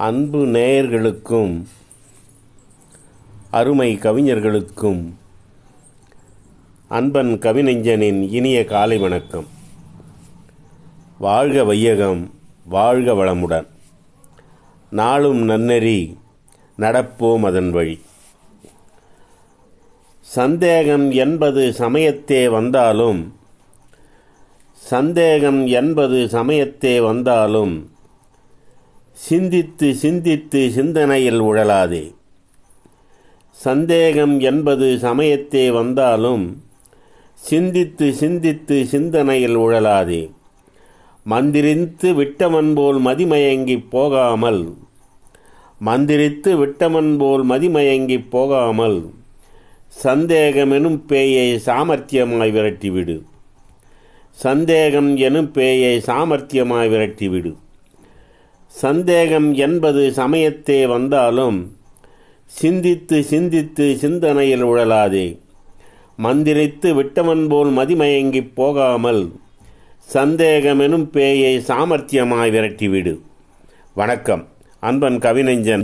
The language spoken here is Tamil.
அன்பு நேயர்களுக்கும் அருமை கவிஞர்களுக்கும் அன்பன் கவிநெஞ்சனின் இனிய காலை வணக்கம். வாழ்க வையகம் வாழ்க வளமுடன். நாளும் நன்னெறி நடப்போம் அதன் வழி. சந்தேகம் என்பது சமயத்தே வந்தாலும் சந்தேகம் என்பது சமயத்தே வந்தாலும் சிந்தித்து சிந்தித்து சிந்தனையில் உழலாதே. சந்தேகம் என்பது சமயத்தே வந்தாலும் சிந்தித்து சிந்தித்து சிந்தனையில் உழலாதே. மந்திரித்து விட்டவன் போல் மதிமயங்கிப் போகாமல் மந்திரித்து விட்டவன் போல் மதிமயங்கிப் போகாமல் சந்தேகம் எனும் பேயை சாமர்த்தியமாய் விரட்டிவிடு. சந்தேகம் எனும் பேயை சாமர்த்தியமாய் விரட்டிவிடு. சந்தேகம் என்பது சமயத்தே வந்தாலும் சிந்தித்து சிந்தித்து சிந்தனையில் உழலாதே. மந்திரித்து விட்டவன் போல் மதிமயங்கிப் போகாமல் சந்தேகமெனும் பேயை சாமர்த்தியமாய் விரட்டிவிடு. வணக்கம். அன்பன் கவிநெஞ்சன்.